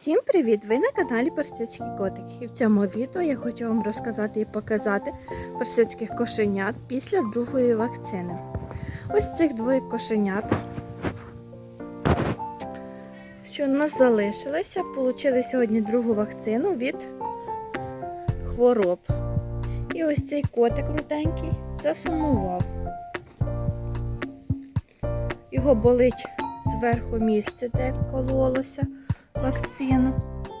Всім привіт! Ви на каналі Персидський Котик. І в цьому відео я хочу вам розказати і показати персидських кошенят після другої вакцини. Ось цих двоє кошенят, що у нас залишилися, отримали сьогодні другу вакцину від хвороб. І ось цей котик руденький засумував. Його болить зверху місце, де кололося вакцину.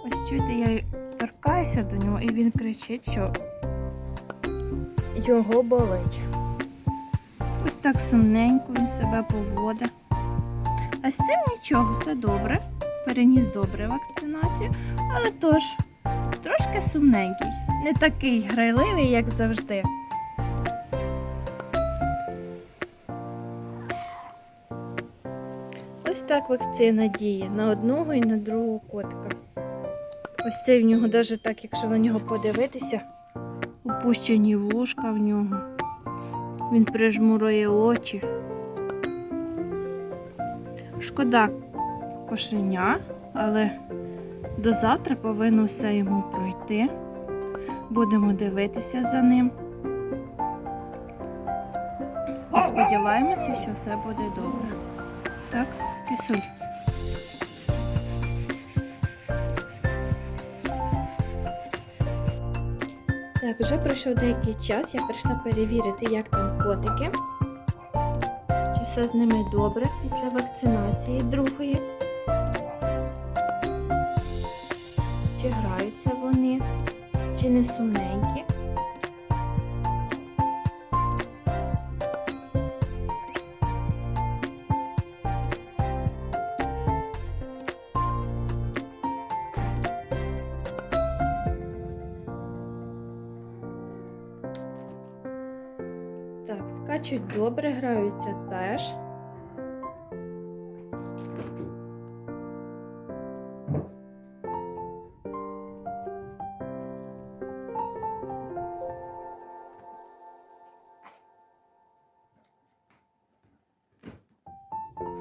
Ось чуєте, я торкаюся до нього і він кричить, що його болить. Ось так сумненько він себе поводить. А з цим нічого, все добре. Переніс добре вакцинацію, але тож трошки сумненький. Не такий грайливий, як завжди. Ось так вакцина діє на одного і на другого котика. Ось цей в нього навіть так, якщо на нього подивитися, опущені вушка в нього. Він прижмурує очі. Шкода кошеня, але до завтра повинно все йому пройти. Будемо дивитися за ним. І сподіваємося, що все буде добре. Так, кисуль. Так, вже пройшов деякий час. Я прийшла перевірити, як там котики. Чи все з ними добре після вакцинації другої. Чи граються вони, чи не сумненькі. Скачуть добре, граються теж.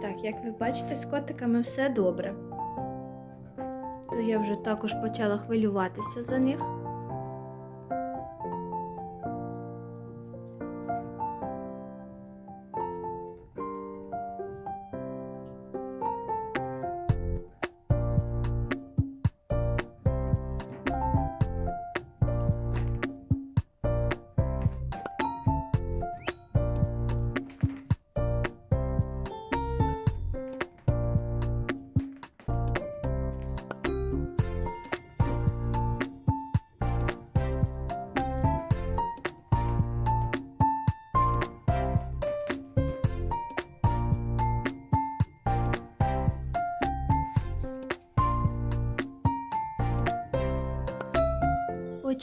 Так, як ви бачите, з котиками все добре. То я вже також почала хвилюватися за них.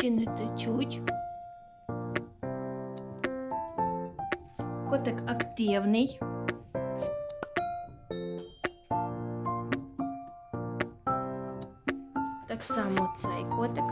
Очі не течуть. Котик активний. Так само цей котик.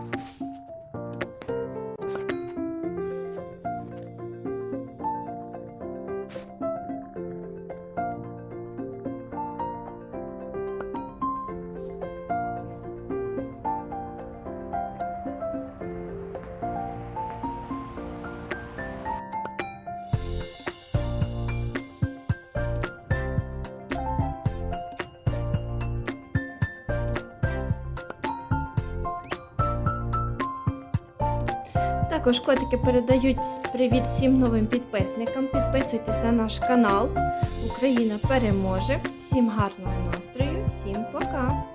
Також котики передають привіт всім новим підписникам. Підписуйтесь на наш канал. Україна переможе. Всім гарного настрою, всім пока!